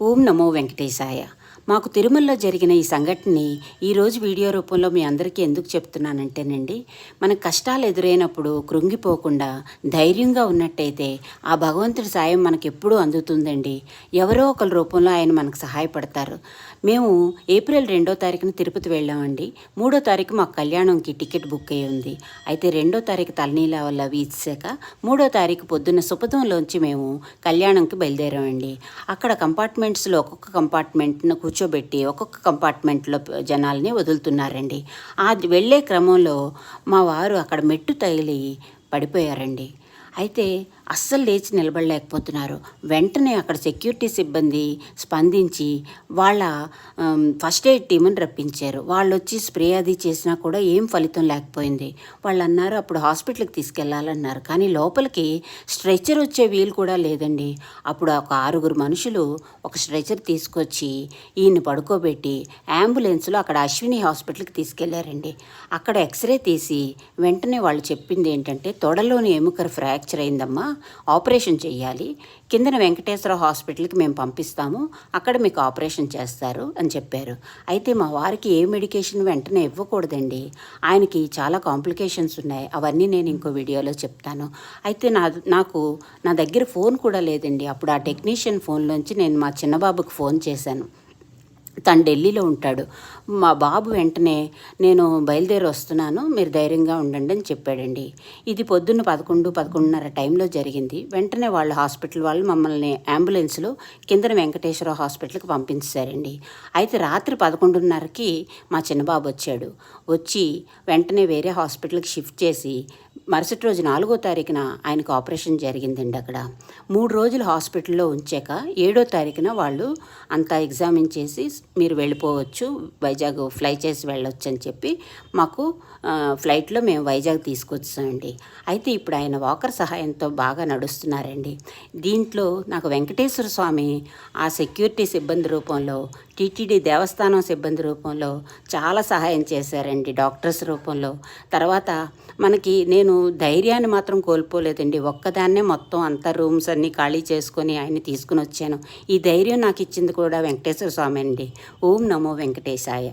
ఓం నమో వెంకటేశాయ. మాకు తిరుమలలో జరిగిన ఈ సంఘటనని ఈరోజు వీడియో రూపంలో మీ అందరికీ ఎందుకు చెప్తున్నానంటేనండి మన కష్టాలు ఎదురైనప్పుడు కృంగిపోకుండా ధైర్యంగా ఉన్నట్టయితే ఆ భగవంతుడి సాయం మనకు ఎప్పుడూ అందుతుందండి. ఎవరో ఒకరి రూపంలో ఆయన మనకు సహాయపడతారు. మేము ఏప్రిల్ రెండో తారీఖున తిరుపతి వెళ్ళామండి. మూడో తారీఖు మాకు కళ్యాణంకి టికెట్ బుక్ అయ్యి ఉంది. అయితే రెండో తారీఖు తలనీల వల్ల వీచాక మూడో తారీఖు పొద్దున్న సుపథంలోంచి మేము కళ్యాణంకి బయలుదేరామండి. అక్కడ కంపార్ట్మెంట్స్లో ఒక్కొక్క కంపార్ట్మెంట్ను కూర్చోబెట్టి ఒక్కొక్క కంపార్ట్మెంట్లో జనాల్ని వదులుతున్నారండి. ఆ వెళ్ళే క్రమంలో మా వారు అక్కడ మెట్టు తగిలి పడిపోయారండి. అయితే అస్సలు లేచి నిలబడలేకపోతున్నారు. వెంటనే అక్కడ సెక్యూరిటీ సిబ్బంది స్పందించి వాళ్ళ ఫస్ట్ ఎయిడ్ టీముని రప్పించారు. వాళ్ళు వచ్చి స్ప్రే అది చేసినా కూడా ఏం ఫలితం లేకపోయింది. వాళ్ళు అన్నారు అప్పుడు హాస్పిటల్కి తీసుకెళ్ళాలన్నారు. కానీ లోపలికి స్ట్రెచర్ వచ్చే వీలు కూడా లేదండి. అప్పుడు ఒక ఆరుగురు మనుషులు ఒక స్ట్రెచర్ తీసుకొచ్చి ఈయన్ని పడుకోబెట్టి అంబులెన్స్లో అక్కడ అశ్విని హాస్పిటల్కి తీసుకెళ్ళారండి. అక్కడ ఎక్స్రే తీసి వెంటనే వాళ్ళు చెప్పింది ఏంటంటే తొడలోని ఎముకర ఫ్రాక్చర్ అయిందమ్మా. ఆపరేషన్ చేయాలి కిందన వెంకటేశ్వర హాస్పిటల్కి మేము పంపిస్తాము. అక్కడ మీకు ఆపరేషన్ చేస్తారు అని చెప్పారు. అయితే మా వారికి ఏ మెడికేషన్ వెంటనే ఇవ్వకూడదండి. ఆయనకి చాలా కాంప్లికేషన్స్ ఉన్నాయి. అవన్నీ నేను ఇంకో వీడియోలో చెప్తాను. అయితే నా నాకు నా దగ్గర ఫోన్ కూడా లేదండి. అప్పుడు ఆ టెక్నీషియన్ ఫోన్లోంచి నేను మా చిన్నబాబుకి ఫోన్ చేశాను. తను ఢిల్లీలో ఉంటాడు. మా బాబు వెంటనే నేను బయలుదేరి వస్తున్నాను మీరు ధైర్యంగా ఉండండి అని చెప్పాడండి. ఇది పొద్దున్న పదకొండు పదకొండున్నర టైంలో జరిగింది. వెంటనే వాళ్ళు హాస్పిటల్ వాళ్ళు మమ్మల్ని అంబులెన్స్లో కిందన వెంకటేశ్వర హాస్పిటల్కి పంపించారండి అయితే రాత్రి పదకొండున్నరకి మా చిన్నబాబు వచ్చాడు. వచ్చి వెంటనే వేరే హాస్పిటల్కి షిఫ్ట్ చేసి మరుసటి రోజు నాలుగో తారీఖున ఆయనకు ఆపరేషన్ జరిగిందండి అక్కడ. మూడు రోజులు హాస్పిటల్లో ఉంచాక ఏడో తారీఖున వాళ్ళు అంతా ఎగ్జామిన్ చేసి మీరు వెళ్ళిపోవచ్చు వైజాగ్ ఫ్లై చేసి వెళ్ళొచ్చు అని చెప్పి మాకు ఫ్లైట్లో మేము వైజాగ్ తీసుకొచ్చామండి. అయితే ఇప్పుడు ఆయన వాకర్ సహాయంతో బాగా నడుస్తున్నారండి. దీంట్లో నాకు వెంకటేశ్వర స్వామి ఆ సెక్యూరిటీ సిబ్బంది రూపంలో టీటీడీ దేవస్థానం సిబ్బంది రూపంలో చాలా సహాయం చేశారండి డాక్టర్స్ రూపంలో. తర్వాత మనకి నేను ధైర్యాన్ని మాత్రం కోల్పోలేదండి. ఒక్కదాన్నే మొత్తం అంతా రూమ్స్ అన్నీ ఖాళీ చేసుకొని ఆయన్ని తీసుకుని వచ్చాను. ఈ ధైర్యం నాకు ఇచ్చింది కూడా వెంకటేశ్వర స్వామి అండి. ఓం నమో వెంకటేశాయ.